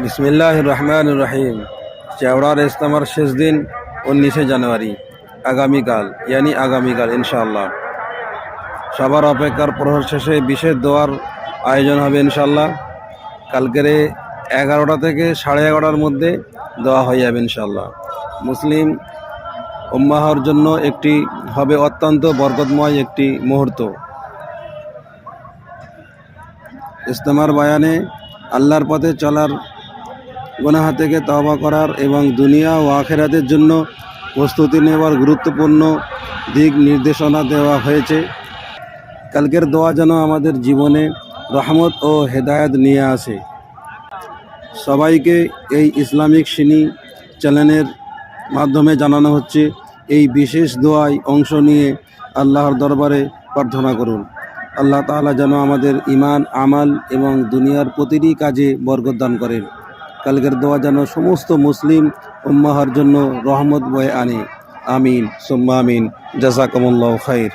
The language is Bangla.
বিসমিল্লাহ রহমান রহিম চেওড়ার ইস্তামার শেষ দিন উনিশে জানুয়ারি, আগামীকাল, ইয়ানি আগামীকাল, ইনশাআল্লাহ। সবার অপেক্ষার প্রহর শেষে বিশেষ দোয়ার আয়োজন হবে ইনশাল্লাহ কালকের এগারোটা থেকে সাড়ে এগারোটার মধ্যে দেওয়া হয়ে যাবে ইনশাল্লাহ মুসলিম উম্মাহর জন্য একটি হবে অত্যন্ত বরকতময় একটি মুহূর্ত। ইস্তেমার বায়ানে আল্লাহর পথে চলার গুনাহা থেকে তওবা করার এবং দুনিয়া ও আখেরাতের জন্য প্রস্তুতি নেওয়ার গুরুত্বপূর্ণ দিক নির্দেশনা দেওয়া হয়েছে। কালকের দোয়া যেন আমাদের জীবনে রহমত ও হেদায়ত নিয়ে আসে। সবাইকে এই ইসলামিক সিনি চ্যানেলের মাধ্যমে জানানো হচ্ছে, এই বিশেষ দোয়ায় অংশ নিয়ে আল্লাহর দরবারে প্রার্থনা করুন। আল্লাহ তাআলা যেন আমাদের ইমান আমাল এবং দুনিয়ার প্রতিটি কাজে বরকত দান করেন। কালকের দোয়া যেন সমস্ত মুসলিম উম্মাহার জন্য রহমত বয়ে আনে। আমিন, সুম্মা আমিন। জাজাকমুল্লাহ খাইর।